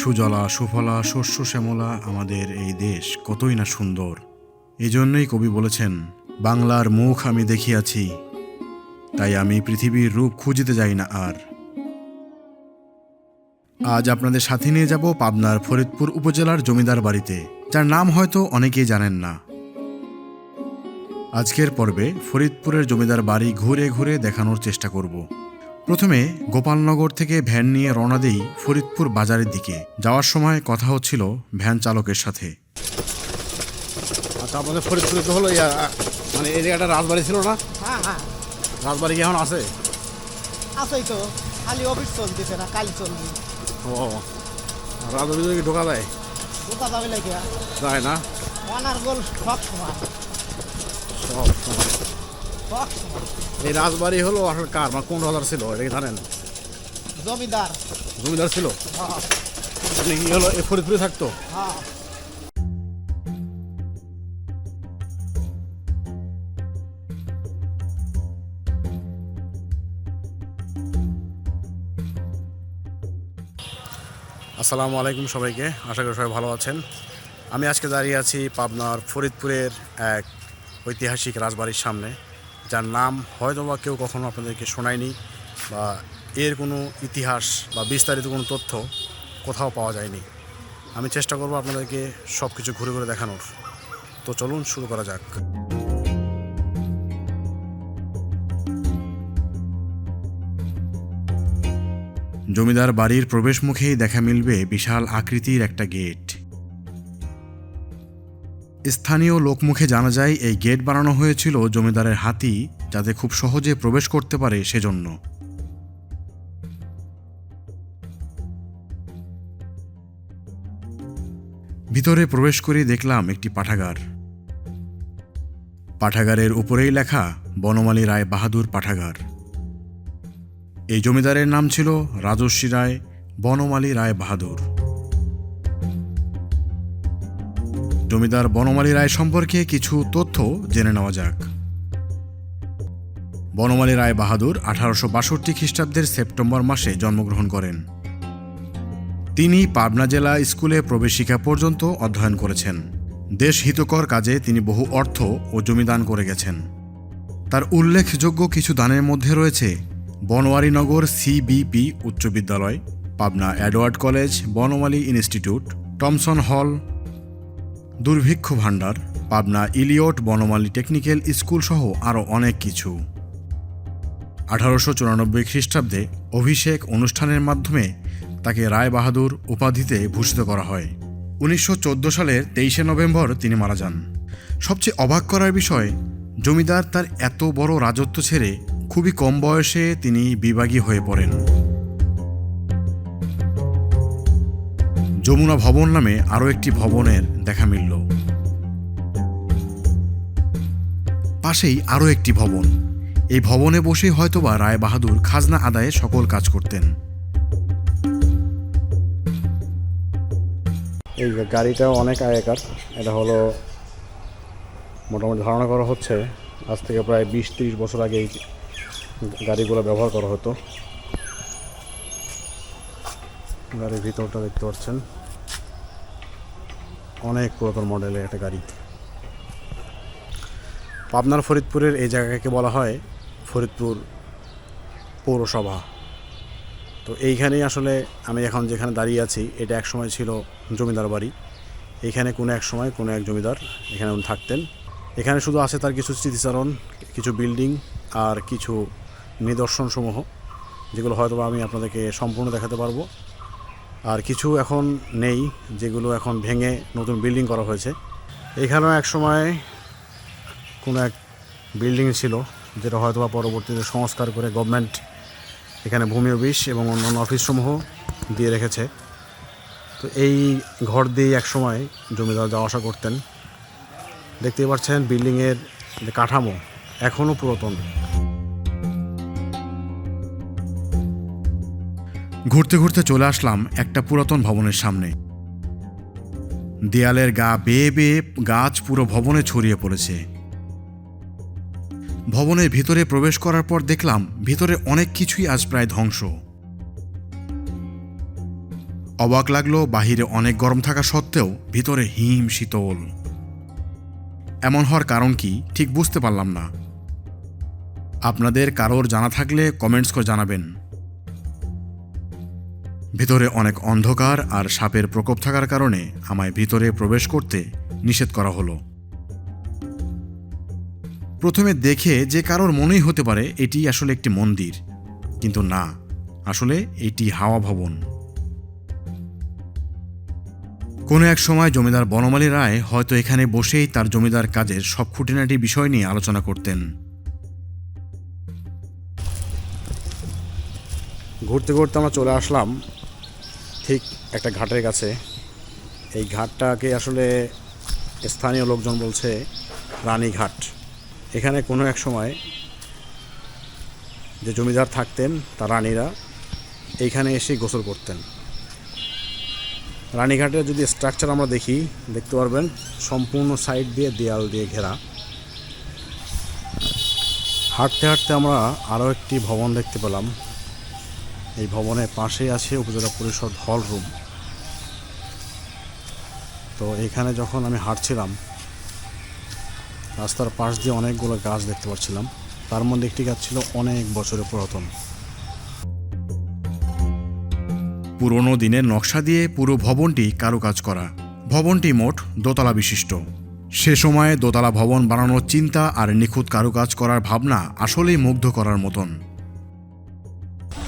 সুজলা, সুফলা, শস্য শ্যামলা আমাদের এই দেশ কতই না সুন্দর। এই জন্যই কবি বলেছেন, বাংলার মুখ আমি দেখিয়াছি, তাই আমি পৃথিবীর রূপ খুঁজিতে যাই না আর। আজ আপনাদের সাথে নিয়ে যাব পাবনার ফরিদপুর উপজেলার জমিদার বাড়িতে, যার নাম হয়তো অনেকেই জানেন না। আজকের পর্বে ফরিদপুরের জমিদার বাড়ি ঘুরে ঘুরে দেখানোর চেষ্টা করব। প্রথমে গোপালনগর থেকে ভ্যান নিয়ে রওনা দেই ফরিদপুর বাজারের দিকে। যাওয়ার সময় কথা হচ্ছিল ভ্যান চালকের সাথে। আচ্ছা আপনাদের ফরিদপুরে তো হলো ইয়া মানে এই জায়গাটা রাজবাড়ি ছিল না? হ্যাঁ হ্যাঁ। রাজবাড়ি কি এখন আছে? আছেই তো। খালি অফিস চলতেছে না কাল চলবি ও রাজবাড়ি কি ঢোকা যায়? কোথা যাবে লাগে যায় না? অনার গোল সব সময়। সব সময়। এই রাজবাড়ি হলো আসলে কার? মানে কোন রাজার ছিল? এটা কি জানেন? জমিদার। জমিদার ছিল? আপনি কি হলো এই ফরিদপুরে থাকতো? হ্যাঁ আসসালামু আলাইকুম সবাইকে। আশা করি সবাই ভালো আছেন। আমি আজকে দাঁড়িয়ে আছি পাবনার ফরিদপুরের এক ঐতিহাসিক রাজবাড়ির সামনে। যার নাম হয়তো বা কেউ কখনো আপনাদেরকে শোনায়নি বা এর কোনো ইতিহাস বা বিস্তারিত কোনো তথ্য কোথাও পাওয়া যায়নি। আমি চেষ্টা করব আপনাদেরকে সব কিছু ঘুরে ঘুরে দেখানোর। তো চলুন শুরু করা যাক। জমিদার বাড়ির প্রবেশমুখেই দেখা মিলবে বিশাল আকৃতির একটা গেট। স্থানীয় লোকমুখে জানা যায়, এই গেট বানানো হয়েছিল জমিদারের হাতি যাতে খুব সহজে প্রবেশ করতে পারে সেজন্য। ভিতরে প্রবেশ করে দেখলাম একটি পাঠাগার। পাঠাগারের উপরেই লেখা, বনমালী রায় বাহাদুর পাঠাগার। এই জমিদারের নাম ছিল রাজস্বী রায় বনমালী রায় বাহাদুর। জমিদার বনমালী রায় সম্পর্কে কিছু তথ্য জেনে নেওয়া যাক। বনমালী রায় বাহাদুর আঠারোশো বাষট্টি খ্রিস্টাব্দের সেপ্টেম্বর মাসে জন্মগ্রহণ করেন। তিনি পাবনা জেলা স্কুলে প্রবেশিকা পর্যন্ত অধ্যয়ন করেছেন। দেশ হিতকর কাজে তিনি বহু অর্থ ও জমিদান করে গেছেন। তার উল্লেখযোগ্য কিছু দানের মধ্যে রয়েছে বনওয়ারিনগর সিবিপি উচ্চ বিদ্যালয়, Pabna Edward college, Banamali institute, Thomson hall দুর্ভিক্ষ ভাণ্ডার, Pabna Elliott Banamali technical school সহ আরও অনেক কিছু। আঠারোশো চুরানব্বই খ্রিস্টাব্দে অভিষেক অনুষ্ঠানের মাধ্যমে তাকে রায় বাহাদুর উপাধিতে ভূষিত করা হয়। উনিশশো চোদ্দ সালের তেইশে নভেম্বর তিনি মারা যান। সবচেয়ে অবাক করার বিষয়, জমিদার তার এত বড় রাজত্ব ছেড়ে খুবই কম বয়সে তিনি বিভাগী হয়ে পড়েন। যমুনা ভবন নামে আরও একটি ভবনের দেখা মিলল। পাশেই আরও একটি ভবন। এই ভবনে বসেই হয়তোবা রায় বাহাদুর খাজনা আদায়ে সকল কাজ করতেন। এই গাড়িটাও অনেক আগেকার। এটা হলো মোটামুটি ধারণা করা হচ্ছে আজ থেকে প্রায় বিশ তিরিশ বছর আগে এই গাড়িগুলো ব্যবহার করা হতো। গাড়ির ভিতরটা দেখতে পাচ্ছেন। অনেক পুরাতন মডেলের একটা গাড়ি। পাবনার ফরিদপুরের এই জায়গাকে বলা হয় ফরিদপুর পৌরসভা। তো এইখানেই আসলে আমি এখন যেখানে দাঁড়িয়ে আছি, এটা এক সময় ছিল জমিদার বাড়ি। এখানে কোনো এক সময় কোনো এক জমিদার এখানে উনি থাকতেন। এখানে শুধু আছে তার কিছু স্মৃতিচারণ, কিছু বিল্ডিং আর কিছু নিদর্শনসমূহ, যেগুলো হয়তো আমি আপনাদেরকে সম্পূর্ণ দেখাতে পারব। আর কিছু এখন নেই যেগুলো এখন ভেঙে নতুন বিল্ডিং করা হয়েছে। এখানেও এক সময় কোনো এক বিল্ডিং ছিল, যেটা হয়তো বা পরবর্তীতে সংস্কার করে গভর্নমেন্ট এখানে ভূমি অফিস এবং অন্যান্য অফিসসমূহ দিয়ে রেখেছে। তো এই ঘর দিয়েই এক সময় জমিদার যাওয়া আসা করতেন। দেখতেই পাচ্ছেন বিল্ডিংয়ের যে কাঠামো এখনও পুরাতন। ঘুরতে ঘুরতে চলে আসলাম একটা পুরাতন ভবনের সামনে। দেয়ালের গা বেয়ে বেয়ে গাছ পুরো ভবনে ছড়িয়ে পড়েছে। ভবনের ভিতরে প্রবেশ করার পর দেখলাম ভিতরে অনেক কিছুই আজ প্রায় ধ্বংস। অবাক লাগল বাহিরে অনেক গরম থাকা সত্ত্বেও ভিতরে হিম, শীতল। এমন হওয়ার কারণ কি ঠিক বুঝতে পারলাম না। আপনাদের কারোর জানা থাকলে কমেন্টস করে জানাবেন। ভিতরে অনেক অন্ধকার আর সাপের প্রকোপ থাকার কারণে আমায় ভিতরে প্রবেশ করতে নিষেধ করা হলো। প্রথমে দেখে যে কারোর মনেই হতে পারে এটি আসলে একটি মন্দির, কিন্তু না, আসলে এটি হাওয়া ভবন। কোনো এক সময় জমিদার বনমালী রায় হয়তো এখানে বসেই তার জমিদার কাজের সব খুঁটিনাটি বিষয় নিয়ে আলোচনা করতেন। ঘুরতে ঘুরতে আমরা চলে আসলাম ঠিক একটা ঘাটের কাছে। এই ঘাটটাকে আসলে স্থানীয় লোকজন বলছে রানীঘাট। এখানে কোনো এক সময় যে জমিদার থাকতেন, তার রানীরা এইখানে এসে গোসল করতেন। রানীঘাটের যদি স্ট্রাকচার আমরা দেখি, দেখতে পারবেন, সম্পূর্ণ সাইড দিয়ে, দেয়াল দিয়ে ঘেরা। হাঁটতে হাঁটতে আমরা আরও একটি ভবন দেখতে পেলাম। এই ভবনের পাশেই আছে উপজেলা পরিষদ হল রুম। তো এখানে যখন আমি হাঁটছিলাম, রাস্তার পাশ দিয়ে অনেকগুলো গাছ দেখতে পাচ্ছিলাম। তার মধ্যে একটি গাছ ছিল অনেক বছরের পুরাতন। পুরনো দিনের নকশা দিয়ে পুরো ভবনটি কারুকাজ করা। ভবনটি মোট দোতলা বিশিষ্ট। সে সময়ে দোতলা ভবন বানানোর চিন্তা আর নিখুঁত কারুকাজ করার ভাবনা আসলেই মুগ্ধ করার মতন।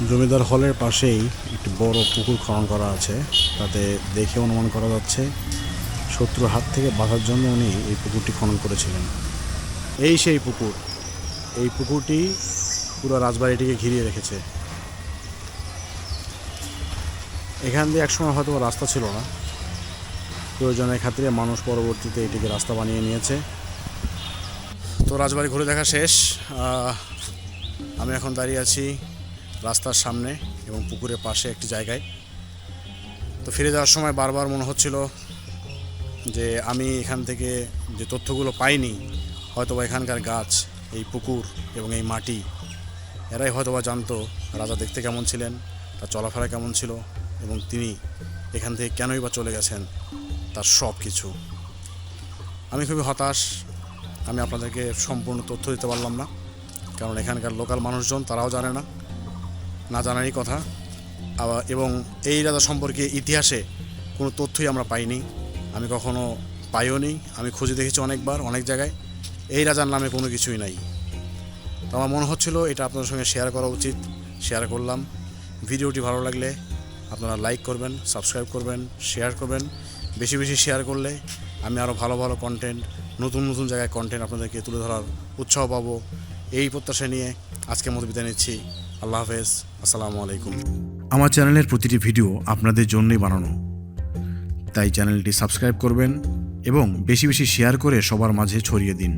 জমিদার হলের পাশেই একটি বড় পুকুর খনন করা আছে। তাতে দেখে অনুমান করা যাচ্ছে, শত্রুর হাত থেকে বাঁচার জন্য উনি এই পুকুরটি খনন করেছিলেন। এই সেই পুকুর। এই পুকুরটি পুরো রাজবাড়িটিকে ঘিরিয়ে রেখেছে। এখান দিয়ে একসময় হয়তো রাস্তা ছিল না। প্রয়োজনের খাতিরে মানুষ পরবর্তীতে এটিকে রাস্তা বানিয়ে নিয়েছে। তো রাজবাড়ি ঘুরে দেখা শেষ। আমি এখন দাঁড়িয়ে আছি রাস্তার সামনে এবং পুকুরের পাশে একটি জায়গায়। তো ফিরে যাওয়ার সময় বারবার মনে হচ্ছিল যে আমি এখান থেকে যে তথ্যগুলো পাইনি, হয়তোবা এখানকার গাছ, এই পুকুর এবং এই মাটি, এরাই হয়তোবা জানতো রাজা দেখতে কেমন ছিলেন, তার চলাফেরা কেমন ছিল এবং তিনি এখান থেকে কেনই বা চলে গেছেন, তার সব কিছু আমি খুবই হতাশ, আমি আপনাদেরকে সম্পূর্ণ তথ্য দিতে পারলাম না, কারণ এখানকার লোকাল মানুষজন তারাও জানে না। না জানারই কথা। আবার এবং এই রাজা সম্পর্কে ইতিহাসে কোনো তথ্যই আমরা পাইনি। আমি কখনো পাইও নি। আমি খুঁজে দেখেছি অনেকবার, অনেক জায়গায়। এই রাজার নামে কোনো কিছুই নাই। তো আমার মনে হচ্ছিল এটা আপনাদের সঙ্গে শেয়ার করা উচিত শেয়ার করলাম। ভিডিওটি ভালো লাগলে আপনারা লাইক করবেন সাবস্ক্রাইব করবেন শেয়ার করবেন। বেশি বেশি শেয়ার করলে আমি আরও ভালো ভালো কন্টেন্ট নতুন নতুন জায়গায় কন্টেন্ট আপনাদেরকে তুলে ধরার উৎসাহ পাবো। এই প্রত্যাশা নিয়ে আজকের মতো বিদায় নিচ্ছি। আল্লাহ হাফেজ, আসসালামু আলাইকুম। আমার চ্যানেলের প্রতিটি ভিডিও আপনাদের জন্যই বানানো। তাই চ্যানেলটি সাবস্ক্রাইব করবেন এবং বেশি বেশি শেয়ার করে সবার মাঝে ছড়িয়ে দিন।